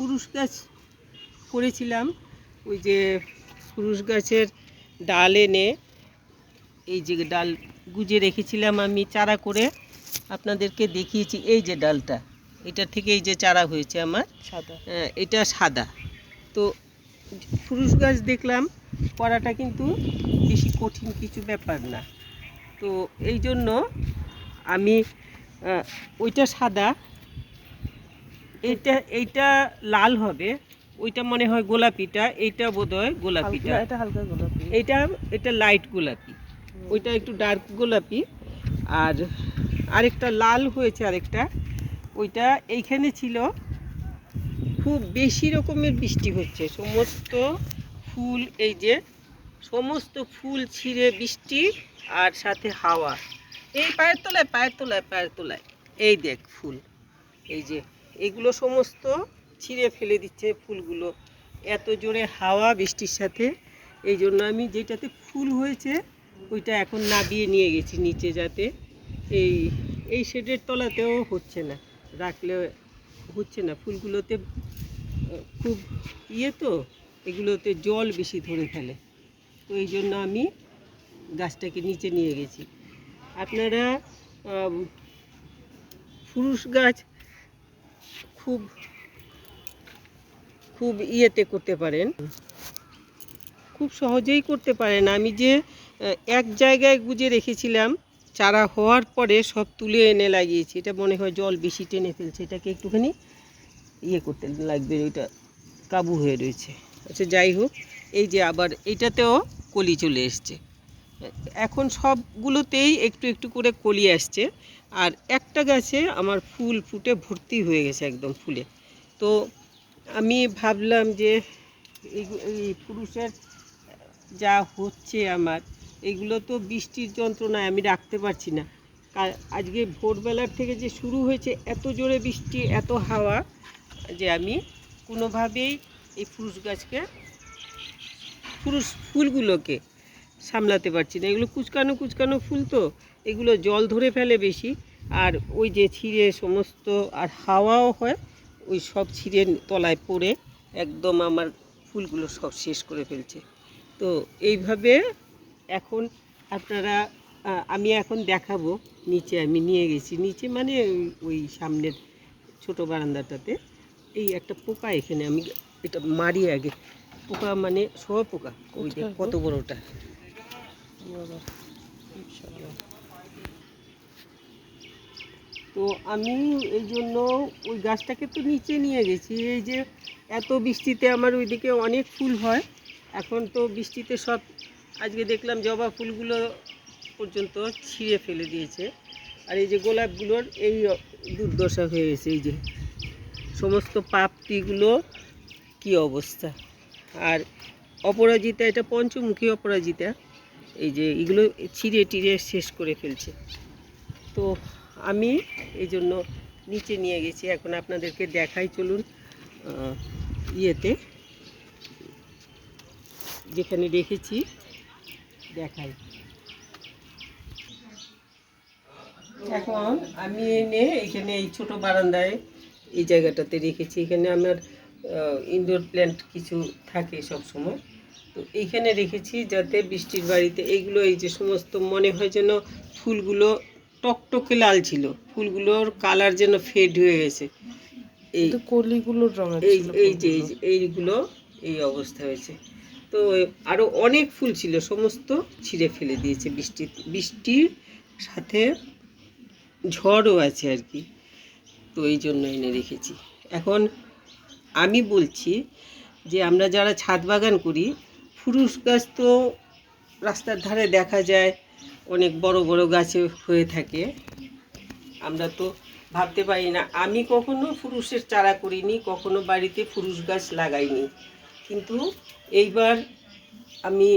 ফুরুস গাছ করেছিলাম। ওই যে ফুরুস গাছের ডাল এনে এই যে ডাল গুজে রেখেছিলাম আমি চারা করে। আপনাদেরকে দেখিয়েছি এই যে ডালটা। এটা থেকে এই যে চারা হয়েছে আমার। সাদা। আহ, এটা সাদা। তো ফুরুস গাছ দেখলাম করাটা কিন্তু বেশি কঠিন কিছু ব্যাপার না। তো এই জন্য আমি ওইটা সাদা এইটা এইটা লাল হবে ওইটা মনে হয় গোলাপিটা এইটা বোধ হয় গোলাপিটা এটা হালকা গোলাপি। এইটা এটা লাইট গোলাপি। ওইটা একটু ডার্ক গোলাপি। আর আরেকটা লাল হয়েছে আরেকটা। ওইটা এইখানে ছিল খুব বেশি রকমের বৃষ্টি হচ্ছে। সমস্ত ফুল এই যে সমস্ত ফুল ছিঁড়ে বৃষ্টি আর সাথে হাওয়া। এই পায়ের তলায় পায়ের তলায় পায়ের তলায়। এই দেখ ফুল এই যে এগুলো সমস্ত ছিঁড়ে ফেলে দিচ্ছে ফুলগুলো। এত জোরে হাওয়া বৃষ্টির সাথে। এই জন্য আমি যেটাতে ফুল হয়েছে, ওইটা এখন নাবিয়ে নিয়ে গেছি নিচে যাতে। এই এই শেডের তলাতেও হচ্ছে না। রাখলে হচ্ছে না। ফুলগুলোতে, খুব ইয়ে তো, এগুলোতে জল বেশি ধরে ফেলে। তো এই জন্য আমি গাছটাকে নিচে নিয়ে গেছি। আপনারা ফুরুস গাছ খুব খুব ইয়েতে করতে পারেন। খুব সহজেই করতে পারেন। আমি যে এক জায়গায় গুজে রেখেছিলাম, চারা হওয়ার পরে সব তুলে এনে লাগিয়েছি। এটা মনে হয় জল বেশি টেনে ফেলছে। এটাকে একটুখানি ইয়ে করতে লাগবে, ওইটা কাবু হয়ে রয়েছে। আচ্ছা যাই হোক, এই যে আবার এইটাতেও কলি চলে এসছে। এখন সবগুলোতেই একটু একটু করে কলি আসছে। আর একটা গাছে আমার ফুল ফুটে ভর্তি হয়ে গেছে একদম ফুলে। তো আমি ভাবলাম যে এই পুরুষের যা হচ্ছে আমার, এগুলো তো বৃষ্টির যন্ত্রণায় আমি রাখতে পারছি না। আজকে ভোরবেলার থেকে যে শুরু হয়েছে এত জোরে বৃষ্টি, এত হাওয়া, যে আমি কোনোভাবেই এই ফুরুষ গাছকে ফুরুষ ফুলগুলোকে সামলাতে পারছি না। এগুলো কুচকানো কুচকানো ফুল তো এগুলো জল ধরে ফেলে বেশি। আর ওই যে ছিঁড়ে সমস্ত আর হাওয়াও হয় ওই সব ছিঁড়ে তলায় পড়ে একদম আমার ফুলগুলো সব শেষ করে ফেলছে। তো এইভাবে এখন আপনারা আমি এখন দেখাবো নিচে আমি নিয়ে গেছি। নিচে মানে ওই- ওই সামনের ছোট বারান্দাটাতে। এই একটা পোকা এখানে আমি এটা মারি আগে। পোকা মানে সব পোকা ওই যে কত বড়টা তো আমি এই জন্য ওই গাছটাকে তো নিচে নিয়ে গেছি। এই যে এত বৃষ্টিতে আমার ওইদিকে অনেক ফুল হয়। এখন তো বৃষ্টিতে সব আজকে দেখলাম জবা ফুলগুলো পর্যন্ত ছিঁড়ে ফেলে দিয়েছে। আর এই যে গোলাপগুলোর এই দুর্দশা হয়ে গেছে। এই যে সমস্ত পাপড়িগুলো কি অবস্থা? আর অপরাজিতা, এটা পঞ্চমুখী অপরাজিতা। এই যে এগুলো ছিঁড়ে টিড়ে শেষ করে ফেলছে। তো আমি এই জন্য নিচে নিয়ে গেছি। এখন আপনাদেরকে দেখাই চলুন ইয়েতে যেখানে রেখেছি, দেখাই। এখন আমি এনে এখানে এই ছোট বারান্দায় এই জায়গাটাতে রেখেছি। এখানে আমার ইনডোর প্ল্যান্ট কিছু থাকে সব সময় তো এইখানে রেখেছি যাতে বৃষ্টির বাড়িতে এইগুলো এই যে সমস্ত মনে হয় যেন ফুলগুলো টকটকে লাল ছিল ফুলগুলোর কালার যেন ফেড হয়ে গেছে। এই কলিগুলোর রং এই এই যে এই যে এইগুলো এই অবস্থা হয়েছে। তো আরও অনেক ফুল ছিল সমস্ত ছিঁড়ে ফেলে দিয়েছে বৃষ্টি বৃষ্টির সাথে ঝড়ও আছে আর কি। তো এই জন্য এনে রেখেছি। এখন আমি বলছি যে আমরা যারা ছাদ বাগান করি ফুরুস গাছ তো রাস্তার ধারে দেখা যায়, অনেক বড় বড় গাছে হয়ে থাকে। আমরা তো ভাবতে পারি না, আমি কখনো ফুরুষের চারা করিনি, কখনো বাড়িতে ফুরুষ গাছ লাগাইনি। কিন্তু এইবার আমি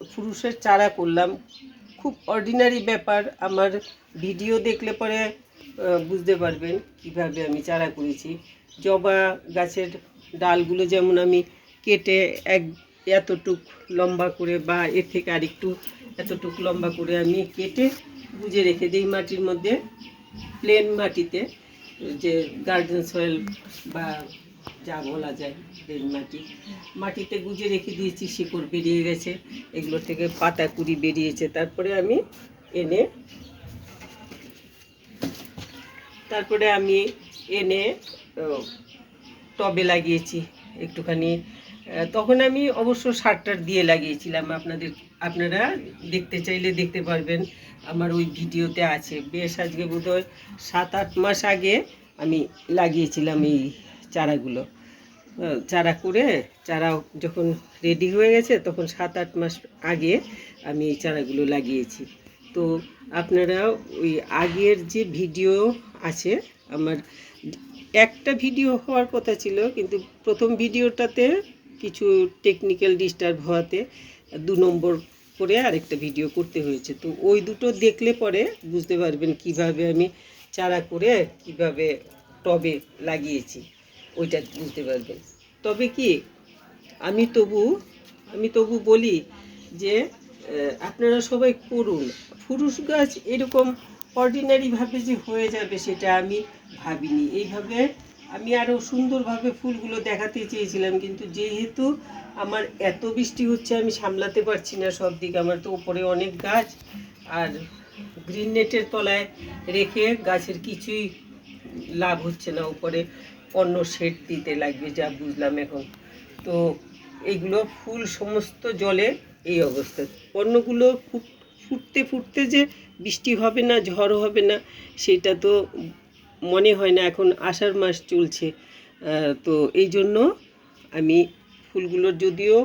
ফুরুষের চারা করলাম। খুব অর্ডিনারি ব্যাপার, আমার ভিডিও দেখলে পরে বুঝতে পারবেন কীভাবে আমি চারা করেছি। জবা গাছের ডালগুলো যেমন আমি কেটে এক এতটুক লম্বা করে বা এর থেকে আরেকটু এতটুক লম্বা করে আমি কেটে বুঝে রেখে দিই মাটির মধ্যে। প্লেন মাটিতে যে গার্ডেন সয়েল বা যা বলা যায় বেল মাটি। মাটিতে গুজে রেখে দিয়েছি, শিকড় বেরিয়ে গেছে। এগুলো থেকে পাতা কুড়ি বেরিয়েছে। তারপরে আমি এনে তারপরে আমি এনে টবে লাগিয়েছি। একটুখানি তখন আমি অবশ্য সারটার দিয়ে লাগিয়েছিলাম। আপনাদের, আপনারা দেখতে চাইলে দেখতে পারবেন, আমার ওই ভিডিওতে আছে। বেশ, আজকে বোধহয় সাত আট মাস আগে আমি লাগিয়েছিলাম এই চারাগুলো। চারা করে, চারা যখন রেডি হয়ে গেছে, তখন সাত আট মাস আগে আমি এই চারাগুলো লাগিয়েছি। তো আপনারা ওই আগের যে ভিডিও আছে, আমার একটা ভিডিও হওয়ার কথা ছিল, কিন্তু প্রথম ভিডিওটাতে কিছু টেকনিক্যাল ডিস্টার্ব হওয়াতে দু নম্বর করে আরেকটা ভিডিও করতে হয়েছে। তো ওই দুটো দেখলে পরে বুঝতে পারবেন কীভাবে আমি চারা করে কীভাবে টবে লাগিয়েছি, ওইটা বুঝতে পারবেন। তবে কি, আমি তবু আমি তবু বলি যে আপনারা সবাই করুন। ফুরুষ গাছ এরকম অর্ডিনারিভাবে যে হয়ে যাবে সেটা আমি ভাবিনি। এইভাবে আমি আরও সুন্দরভাবে ফুলগুলো দেখাতে চেয়েছিলাম, কিন্তু যেহেতু আমার এত বৃষ্টি হচ্ছে, আমি সামলাতে পারছি না সব দিক। আমার তো ওপরে অনেক গাছ, আর গ্রিন নেটের তলায় রেখে গাছের কিছুই লাভ হচ্ছে না। উপরে অন্য শেড দিতে লাগবে যা বুঝলাম এখন। তো এইগুলো ফুল সমস্ত জলে এই অবস্থা। অন্যগুলো ফুট- ফুটতে ফুটতে যে বৃষ্টি হবে না, ঝড় হবে না, সেটা তো মনে হয় না, এখন আষাঢ় মাস চলছে। তো এই জন্য আমি ফুলগুলোর যদিও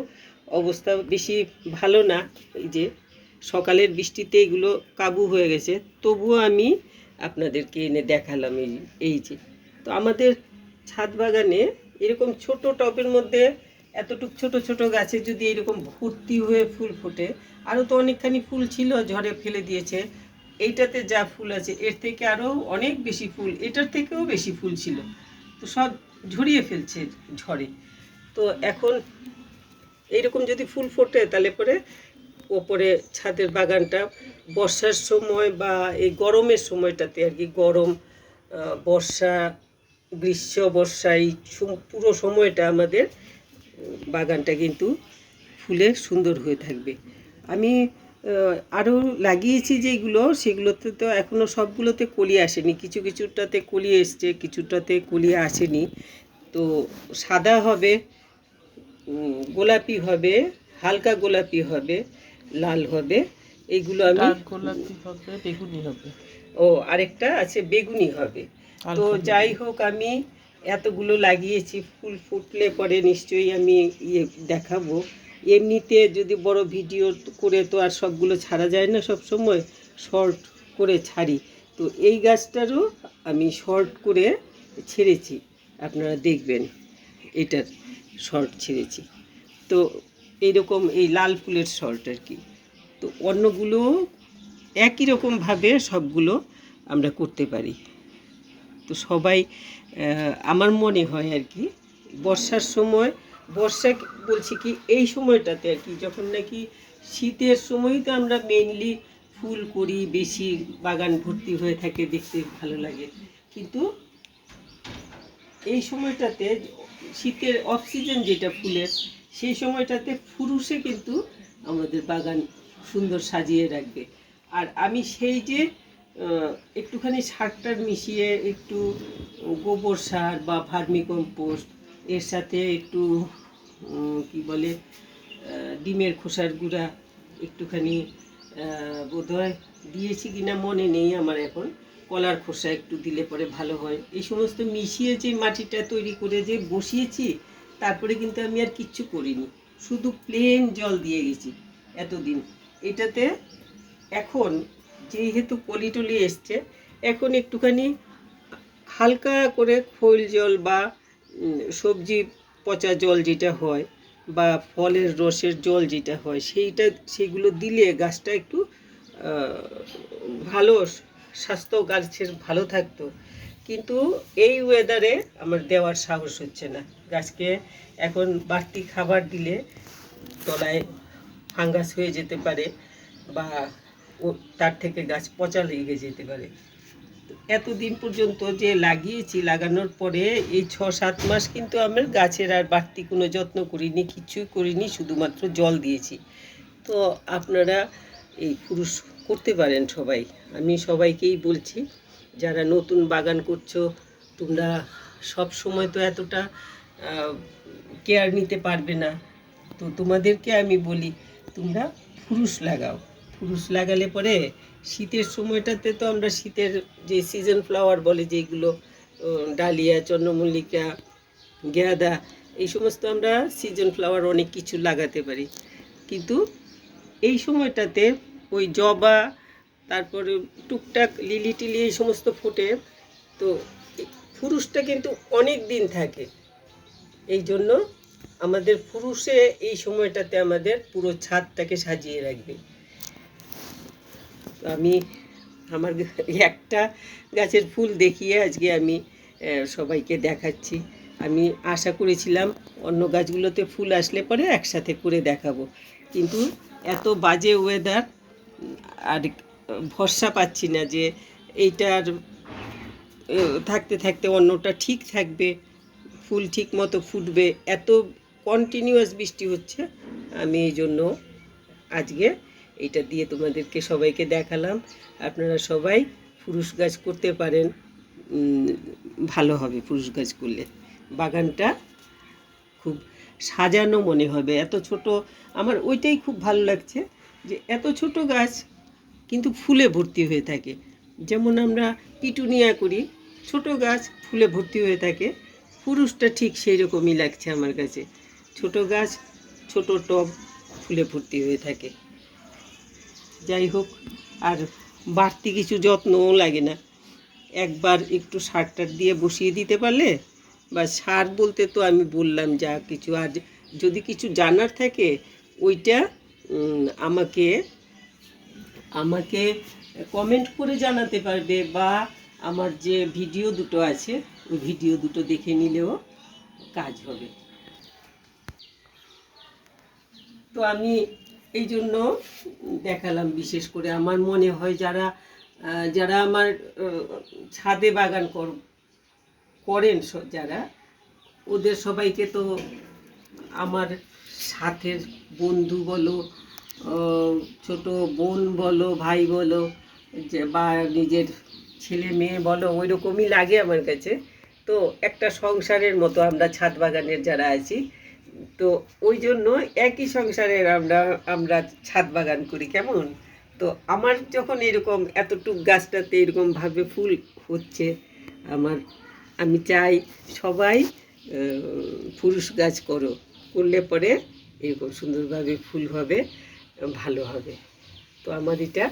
অবস্থা বেশি ভালো না, এই যে সকালের বৃষ্টিতে এগুলো কাবু হয়ে গেছে, তবুও আমি আপনাদেরকে এনে দেখালাম এই এই যে। তো আমাদের ছাদ বাগানে এরকম ছোট টবের মধ্যে এতটুক ছোট ছোট গাছে যদি এরকম ভর্তি হয়ে ফুল ফোটে, আরও তো অনেকখানি ফুল ছিল, ঝড়ে ফেলে দিয়েছে। এইটাতে যা ফুল আছে, এর থেকে আরও অনেক বেশি ফুল, এটার থেকেও বেশি ফুল ছিল। তো সব ঝরিয়ে ফেলছে ঝড়ে। তো এখন এইরকম যদি ফুল ফোটে তাহলে পরে ওপরে ছাদের বাগানটা, বর্ষার সময় বা এই গরমের সময়টাতে আর কি গরম বর্ষা, গ্রীষ্ম, বর্ষা, এই পুরো সময়টা আমাদের বাগানটা কিন্তু ফুলে সুন্দর হয়ে থাকবে। আমি আরও লাগিয়েছি যেগুলো সেগুলোতে তো এখনও সবগুলোতে কলি আসেনি। কিছু কিছুটাতে কলি এসছে কিছুটাতে কলি আসেনি। তো সাদা হবে গোলাপি হবে হালকা গোলাপি হবে লাল হবে এইগুলো আমি গোলাপি হবে বেগুনি হবে। ও আরেকটা আছে বেগুনি হবে। তো যাই হোক আমি এতগুলো লাগিয়েছি ফুল ফুটলে পরে নিশ্চয়ই আমি ইয়ে দেখাবো। এমনিতে যদি বড় ভিডিও করে তো আর সবগুলো ছাড়া যায় না সব সময় শর্ট করে ছাড়ি। তো এই গাছটারও আমি শর্ট করে ছেড়েছি, আপনারা দেখবেন, এটার শর্ট ছেড়েছি। তো এইরকম এই লাল ফুলের শর্ট আর কি। তো অন্যগুলো একই রকমভাবে সবগুলো আমরা করতে পারি। তো সবাই আমার মনে হয় আর কি, বর্ষার সময় বর্ষা বলছি কি, এই সময়টাতে আর কি, যখন নাকি শীতের সময়ই তো আমরা মেইনলি ফুল করি, বেশি বাগান ভর্তি হয়ে থাকে দেখতে ভালো লাগে। কিন্তু এই সময়টাতে শীতের অক্সিজেন যেটা ফুলের, সেই সময়টাতে ফুরুষে কিন্তু আমাদের বাগান সুন্দর সাজিয়ে রাখবে। আর আমি সেই যে একটুখানি সারটার মিশিয়ে একটু গোবর সার বা ভার্মি কম্পোস্ট এর সাথে একটু কি বলে ডিমের খোসার গুঁড়া একটুখানি বোধহয় দিয়েছি কিনা মনে নেই আমার এখন। কলার খোসা একটু দিলে পরে ভালো হয়। এই সমস্ত মিশিয়ে যে মাটিটা তৈরি করে যে বসিয়েছি, তারপরে কিন্তু আমি আর কিচ্ছু করিনি। শুধু প্লেন জল দিয়ে গেছি এতদিন। এটাতে এখন যেহেতু কলি টলি এসছে, এখন একটুখানি হালকা করে খৈল জল বা সবজি, পচা জল যেটা হয় বা ফলের রসের জল যেটা হয়, সেইটা সেগুলো দিলে গাছটা একটু ভালো স্বাস্থ্য, গাছের ভালো থাকতো। কিন্তু এই ওয়েদারে আমার দেওয়ার সাহস হচ্ছে না। গাছকে এখন বাড়তি খাবার দিলে তলায় ফাঙ্গাস হয়ে যেতে পারে বা তার থেকে গাছ পচা লেগে যেতে পারে। এতদিন পর্যন্ত যে লাগিয়েছি লাগানোর পরে এই ছ সাত মাস কিন্তু আমার গাছের আর বাড়তি কোনো যত্ন করিনি, কিছুই করিনি, শুধুমাত্র জল দিয়েছি। তো আপনারা এই পুরুষ করতে পারেন সবাই। আমি সবাইকেই বলছি, যারা নতুন বাগান করছ, তোমরা সব সময় তো এতটা কেয়ার নিতে পারবে না। তো তোমাদেরকে আমি বলি, তোমরা ফুরুষ লাগাও। ফুরুষ লাগালে পরে শীতের সময়টাতে তো আমরা শীতের যে সিজন ফ্লাওয়ার বলে যেগুলো ডালিয়া, চন্দ্রমল্লিকা, গেঁদা, এই সমস্ত আমরা সিজন ফ্লাওয়ার অনেক কিছু লাগাতে পারি। কিন্তু এই সময়টাতে ওই জবা, তারপরে টুকটাক লিলি টিলি এই সমস্ত ফোটে, তো ফুরুষটা কিন্তু অনেক দিন থাকে। এই জন্য আমাদের পুরুষে এই সময়টাতে আমাদের পুরো ছাদটাকে সাজিয়ে রাখবে। আমি আমার একটা গাছের ফুল দেখিয়ে আজকে আমি সবাইকে দেখাচ্ছি। আমি আশা করেছিলাম অন্য গাছগুলোতে ফুল আসলে পরে একসাথে করে দেখাবো। কিন্তু এত বাজে ওয়েদার আর ভরসা পাচ্ছি না যে এইটার থাকতে থাকতে অন্যটা ঠিক থাকবে, ফুল ঠিক মতো ফুটবে, এত কন্টিনিউয়াস বৃষ্টি হচ্ছে। আমি এই জন্য আজকে এইটা দিয়ে তোমাদেরকে সবাইকে দেখালাম। আপনারা সবাই ফুরুষ গাছ করতে পারেন। ভালো হবে ফুরুষ গাছ করলে। বাগানটা খুব সাজানো মনে হবে। এত ছোট, আমার ওইটাই খুব ভালো লাগছে যে এত ছোট গাছ কিন্তু ফুলে ভর্তি হয়ে থাকে। যেমন আমরা পিটুনিয়া করি, ছোট গাছ ফুলে ভর্তি হয়ে থাকে। পুরুষটা ঠিক সেই রকমই লাগছে আমার কাছে। ছোট গাছ, ছোট টব ফুলে ভর্তি হয়ে থাকে। যাই হোক, আর বাড়তি কিছু যত্নও লাগে না। একবার একটু সার টার দিয়ে বসিয়ে দিতে পারলে, বা সার বলতে তো আমি বললাম যা কিছু, আর যদি কিছু জানার থাকে, ওইটা আমাকে আমাকে কমেন্ট করে জানাতে পারবে, বা আমার যে ভিডিও দুটো আছে, ওই ভিডিও দুটো দেখে নিলেও কাজ হবে। তো আমি এই জন্য দেখালাম বিশেষ করে। আমার মনে হয় যারা যারা আমার ছাদে বাগান কর, করেন যারা, ওদের সবাইকে তো আমার সাথের বন্ধু বলো ছোট বোন বলো, ভাই বলো, যে বা নিজের ছেলে মেয়ে বলো ওই রকমই লাগে আমার কাছে। তো একটা সংসারের মতো আমরা ছাদ বাগানের যারা আছি তো ওই জন্য একই সংসারের আমরা আমরা ছাদ বাগান করি, কেমন? তো আমার যখন এরকম এতটুক গাছটাতে এরকমভাবে ফুল হচ্ছে, আমার, আমি চাই সবাই পুরুষ গাছ করো, করলে পরে এরকম সুন্দরভাবে ফুল হবে, ভালো হবে। তো আমার এটা,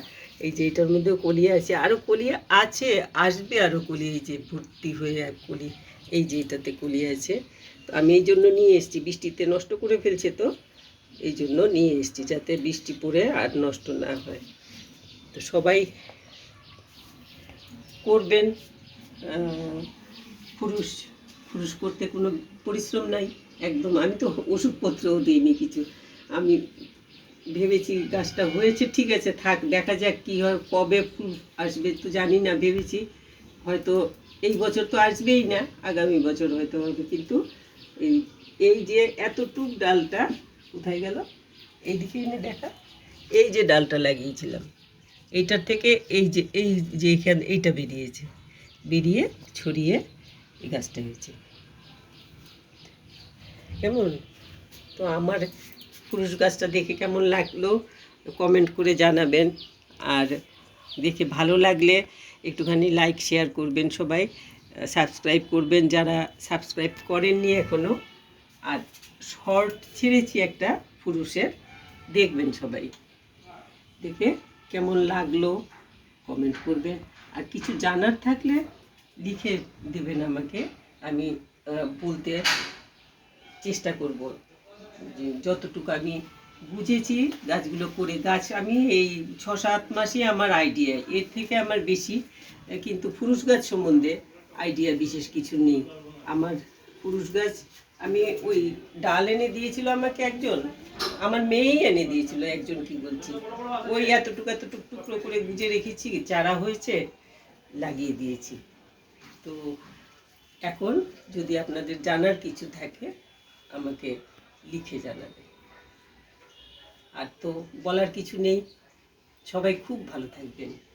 এই যে এটার মধ্যেও কলি আছে আরও কলি আছে, আসবে আরও কলি, এই যে ভর্তি হয়ে কলি, এই যে এটাতে কলি আছে। আমি এই জন্য নিয়ে এসেছি। বৃষ্টিতে নষ্ট করে ফেলছে তো। এই জন্য নিয়ে এসছি যাতে বৃষ্টি পড়ে আর নষ্ট না হয়। তো সবাই করবেন পুরুষ পুরুষ করতে কোনো পরিশ্রম নাই, একদম। আমি তো ওষুধপত্রও দিইনি কিছু। আমি ভেবেছি গাছটা হয়েছে, ঠিক আছে, থাক, দেখা যাক কী হয়, কবে ফুল আসবে তো জানি না, ভেবেছি। হয়তো এই বছর তো আসবেই না, আগামী বছর হয়তো হবে, কিন্তু এই এই যে এতটুক ডালটা কোথায় গেল? এইদিকে এনে দেখা। এই যে ডালটা লাগিয়েছিলাম। এইটার থেকে এই যে এই যে এখান, এইটা বেরিয়েছে। বেরিয়ে ছড়িয়ে এই গাছটা হয়েছে। কেমন? তো আমার পুরুষ গাছটা দেখে কেমন লাগল? কমেন্ট করে জানাবেন। আর দেখে ভালো লাগলে একটুখানি লাইক, শেয়ার করবেন সবাই। সাবস্ক্রাইব করবেন, যারা সাবস্ক্রাইব করেননি এখনও আর শর্ট ছেড়েছি একটা পুরুষের, দেখবেন সবাই। দেখে কেমন লাগল কমেন্ট করবেন। আর কিছু জানার থাকলে লিখে দেবেন আমাকে। আমি বলতে চেষ্টা করব যে যতটুকু আমি বুঝেছি, গাছগুলো করে গাছ আমি এই ছ সাত মাসে আমার আইডিয়া এর থেকে আমার বেশি, কিন্তু পুরুষ গাছ সম্বন্ধে আইডিয়া বিশেষ কিছু নেই। আমার পুরুষ গাছ, আমি ওই ডাল এনে দিয়েছিল আমাকে একজন। আমার মেয়েই এনে দিয়েছিল একজন, কি বলছি? ওই এতটুকু এতটুক টুকরো করে গুজে রেখেছি, চারা হয়েছে, লাগিয়ে দিয়েছি। তো এখন যদি আপনাদের জানার কিছু থাকে, আমাকে লিখে জানাবে। আর তো বলার কিছু নেই। সবাই খুব ভালো থাকবেন।